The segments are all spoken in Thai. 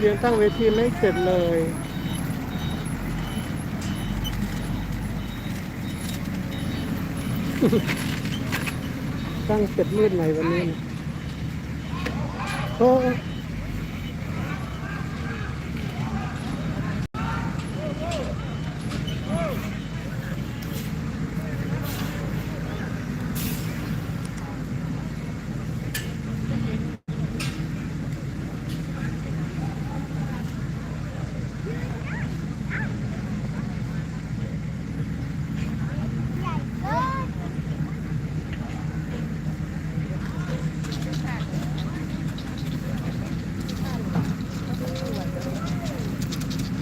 เรียนตั้งเวทีไม่เสร็จเลยตั้งเสร็จมืดหน่อยวันนี้โอ้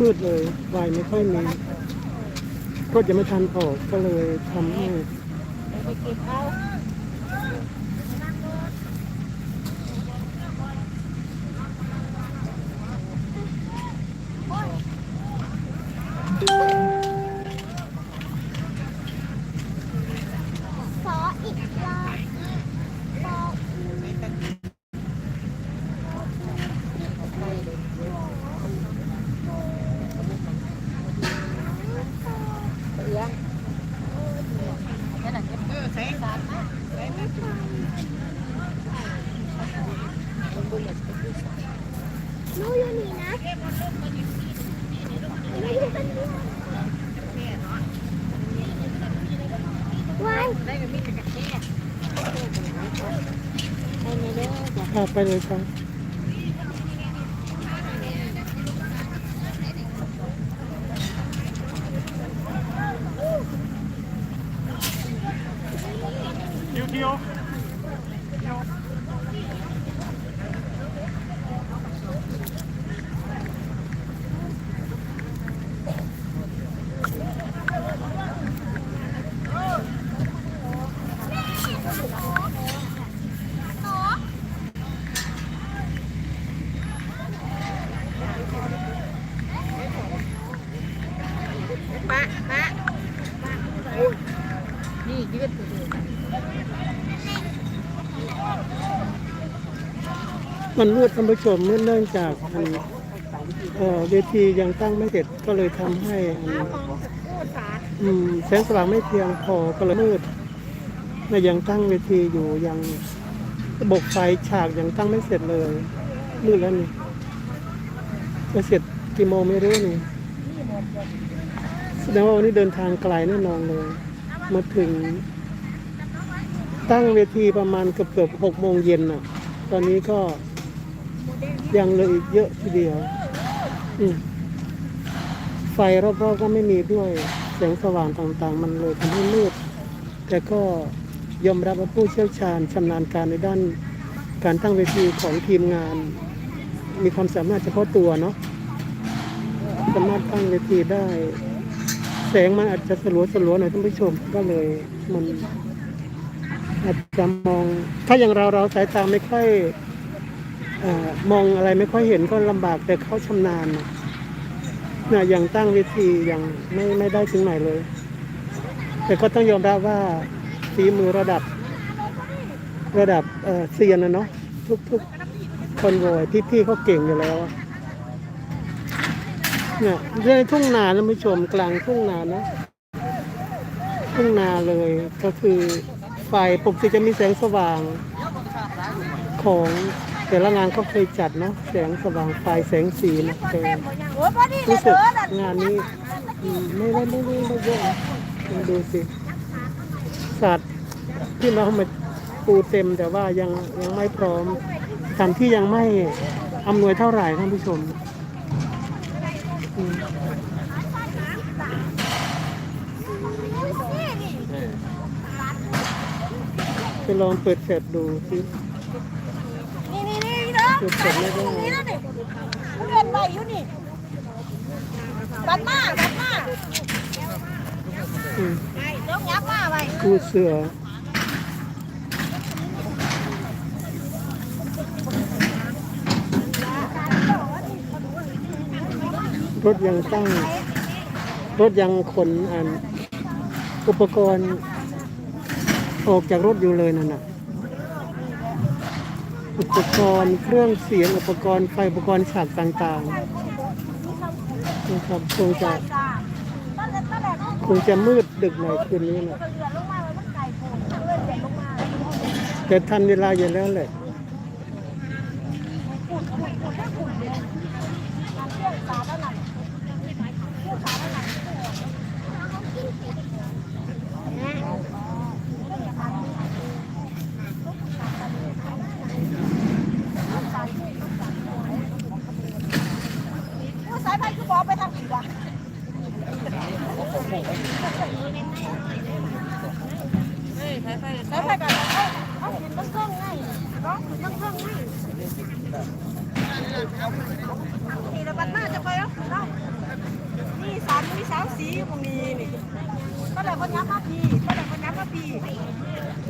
มืดเลยไฟไม่ค่อยมีก็ยังไม่ทันออกก็เลยทำให้ไปกินข้าวออีกรอบขอ เลี้ยงนั่นน่ะเออใส่สารนะใส่นะมันบุญเลยเป็นผู้ชาย หนูอยู่นี่นะหนูอยู่คนเดียวว้าย ได้ก็มีแต่กระแช่ไปในเด้อจ้ะ พา ไปเลยครับ ปะปะนี่ยืดไปเลย มันมืดท่านผู้ชมมืดเนื่องจากเวทียังตั้งไม่เสร็จก็เลยทำให้แสงสว่างไม่เพียงพอก็เลยมืดและยังตั้งเวทีอยู่ยังระบบไฟฉากยังตั้งไม่เสร็จเลยมืดแล้วนี่จะเสร็จกี่โมงไม่รู้นี่แสดงว่าวันนี้เดินทางไกลแน่นอนเลย มาถึง ตั้งเวทีประมาณเกือบเกือบหกโมงเย็นอะ ตอนนี้ก็ยังเลยอีกเยอะทีเดียวไฟรอบๆก็ไม่มีด้วยแสงสว่างต่างๆ มันเลยทำให้มืดแต่ก็ยอมรับว่าผู้เชี่ยวชาญชำนาญการในด้านการตั้งเวทีของทีมงาน มีความสามารถเฉพาะตัวเนาะสามารถตั้งเวทีได้ แสงมันอาจจะสลัวสลัวหน่อยท่านผู้ชมก็เลยมันอาจจะมอง ถ้าอย่างเราเราสายตาไม่ค่อยอมองอะไรไม่ค่อยเห็นก็ลำบากแต่เขาชำนาญนะอย่างตั้งเวทีอยังไม่ไม่ได้ถึงไหนเลย แต่ก็ต้องยอมรับว่าฝีมือระดับ ระดับเซียนนะเนาะทุกทุกคนโวยพี่ๆเขาเก่งอยู่แล้ว เนี่ยในทุ่งนาแล้วผู้ชมกลางทุ่งนานะ ทุ่งนาเลยก็คือไฟปกติจะมีแสงสว่างของแต่ละงานเขาเคยจัดเนาะแสงสว่างไฟแสงสีนะแต่รู้สึกงานนี้ไม่ได้ไม่ได้ไม่เยอะนะลองดูสิสัตว์ที่น้องมาปูเต็มแต่ว่ายังยังไม่พร้อมสถานที่ยังไม่อำนวยเท่าไหร่ท่านผู้ชม อืมไปลองเปิดแฟลชดูสินี่นี่นี่เด้อเปิดแฟลชไม่ได้นี่แล้วนี่ผู้เรียนไปอยู่นี่บัดมาบัดมาอืมไปเดี๋ยวยับมาไปปูเสือ ถยังตั้ง รถยังขนอันอุปกรณ์ ออกจากรถอยู่เลยนั่นน่ะ อุปกรณ์เครื่องเสียงอุปกรณ์ไฟอุปกรณ์ฉากต่างๆนะครับคงจะคงจะมืดดึกหน่อยคืนนี้นะเรือลงมาเลยมันไก่โผล่เรือเด็ดลงมาแต่ทันเวลาอยู่แล้วแหละ ขุดขุดขุดได้ขุดเลยการเชื่อมตาด้านหลังเชื่อมตาด้านหลัง สายไฟคือบอกไปทางอีกว่ะสายไฟกันเอาเอาเห็นต้องเครื่องไงร้องต้องเครื่องไงนี่ระบัดหน้าจะไปแล้วเนาะนี่สาม นี่มสีตรงนี้นี่ก็เลยคนย้ำมาพีก็เลยคนย้ำมาพี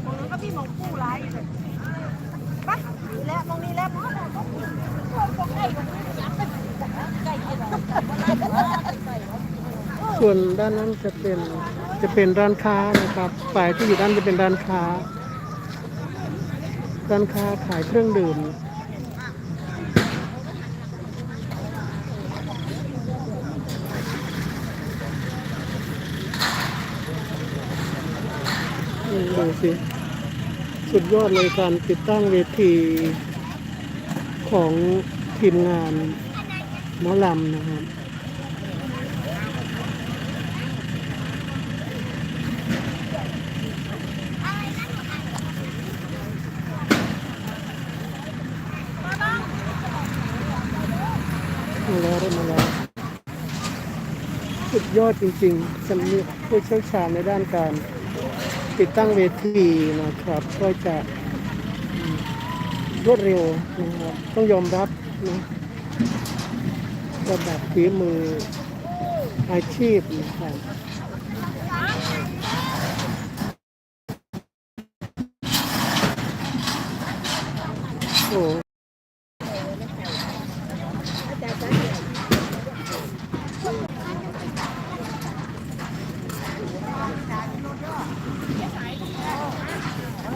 ตรงนู้นก็พี่มองผู้ร้ายเลยปะนี่แหละตรงนี้แหละเพราะเราต้องควรตรงไอ้ตรงนี้ย้ำไปไก่กินอะไรส่วนด้านนั้นจะเป็นจะเป็นร้านค้านะครับฝ่ายที่อยู่ด้านจะเป็นร้านค้า ร้านค้าขายเครื่องดื่ม ดูสิสุดยอดเลยการติดตั้งเวทีของทีมงานหมอลำนะครับมาแล้วได้มาแล้วสุดยอดจริงๆสำหรับผู้เชี่ยวชาญในด้านการ ติดตั้งเวทีนะครับ ก็จะอืมรวดเร็วนะครับต้องยอมรับนะระดับฝีมืออาชีพนะครับโอ้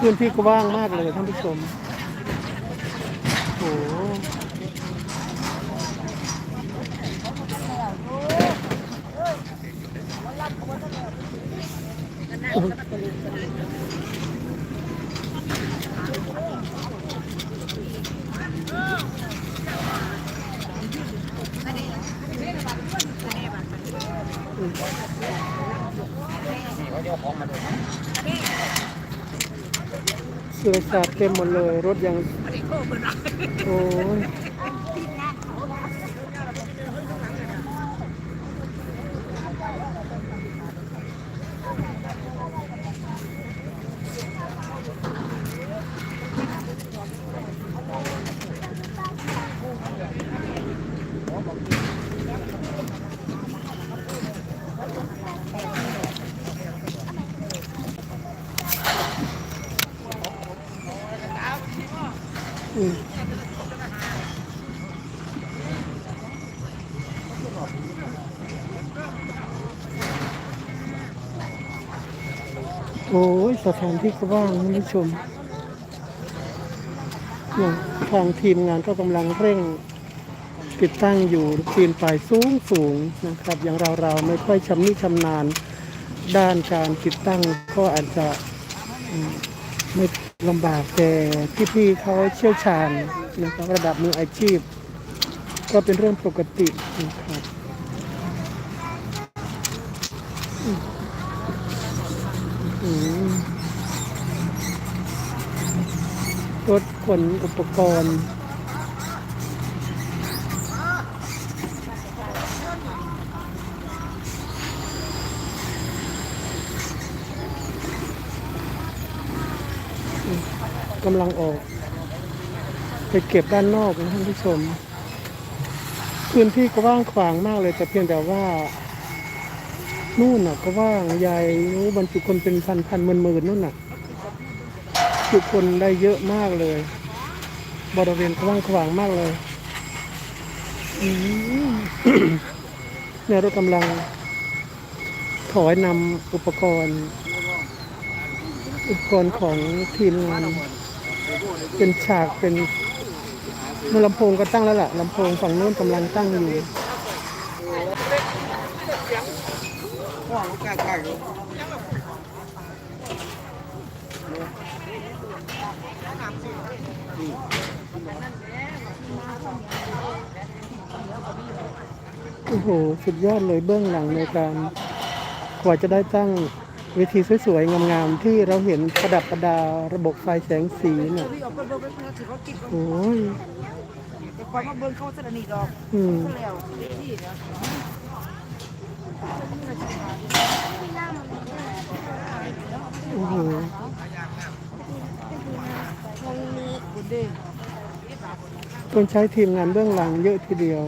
พื้นที่กว้างมากเลยท่านผู้ชม โอ้โหเสืองมาด้วย สาดเต็มหมดเลย รถยังโอ้ย โอ้ยสถานที่ก็ว้างท่านผู้ชมเนี่ยทางทีมงานก็กำลังเร่งติดตั้งอยู่ปีนป่ายสูงสูงนะครับ อย่างเราเราไม่ค่อยชำนิชำนาญด้านการติดตั้งก็อาจจะไม่ลำบากแต่พี่ๆเขาเชี่ยวชาญนะครับระดับมืออาชีพ ก็เป็นเรื่องปกตินะครับ รถขนอุปกรณ์กำลังออก ไปเก็บด้านนอกนะท่านผู้ชม พื้นที่กว่างขวางมากเลยแต่เพียงแต่ว่า นู่นน่ะ ก็ว่างใหญ่นู้บรรจุคนเป็นพันพันหมื่นหมื่นนู่นน่ะจุคนได้เยอะมากเลย บริเวณกว่างขวางมากเลยเนี่ยรากำลัง ถอยนำอุปกรณ์ อุปกรณ์ของทีมงานเป็นฉากเป็นมันลำโพงก็ตั้งแล้วล่ะลำโพงฝั่งโน้นกำลังตั้งอยู่ โอ้โห สุดยอดเลยเบื้องหลังในการ กว่าจะได้ตั้งเวทีสวยๆ งามๆ ที่เราเห็นประดับประดาระบบไฟแสงสีเนี่ยพี่ออกไปเบิ่งไปเพิ่นถือเขากินโอ้ยแต่ก่อนมาเบิ่งเขาสนีดอกอืมก็แล้วที่เนาะ โอ้โหต้องใช้ทีมงานเบื้องหลังเยอะทีเดียว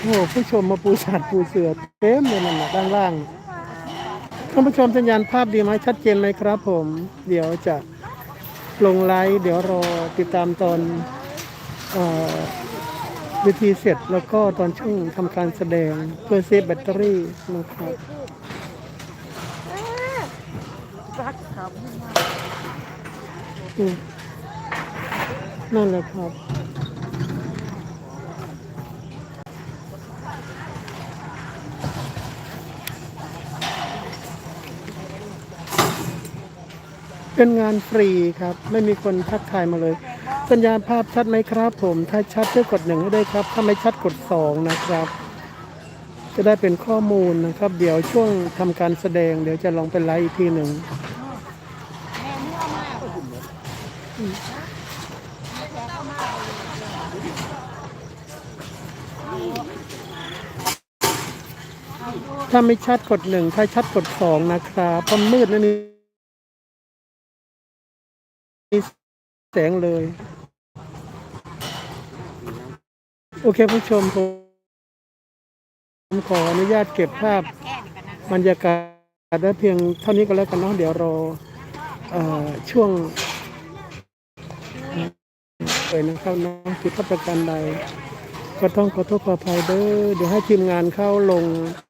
โอ้โหผู้ชมมาปูสัตว์ปูเสือเต็มเลยนั่นนะด้านล่างท่านผู้ชมสัญญาณภาพดีไหมชัดเจนไหมครับผม เดี๋ยวจะ ลงไลฟ์เดี๋ยวรอติดตามตอนวิธีเสร็จแล้วก็ตอนช่วงทำการแสดงเพื่อเซฟแบตเตอรี่นะครับรักครับนั่นแหละครับ เป็นงานฟรีครับ ไม่มีคนทักทายมาเลย สัญญาณภาพชัดไหมครับผม ถ้าชัดช่วยกดหนึ่งให้ด้ครับ ถ้าไม่ชัดกดสองนะครับ จะได้เป็นข้อมูลนะครับ เดี๋ยวช่วงทำการแสดง เดี๋ยวจะลองเป็นไลฟ์อีกทีหนึ่งถ้าไม่ชัดกดหนึ่งถ้าชัดกดสองนะครับพราะมืดนั่นนี่ มีแสงเลย โอเคผู้ชมผมขออนุญาตเก็บภาพบรรยากาศได้เพียงเท่านี้ก็แล้วกันเนาะเดี๋ยวรอเออช่วงเลยนะครับน้องผิดพลาดประการใด ก็ต้องขอโทษขออภัยเด้อเดี๋ยวให้ทีมงานเข้าลง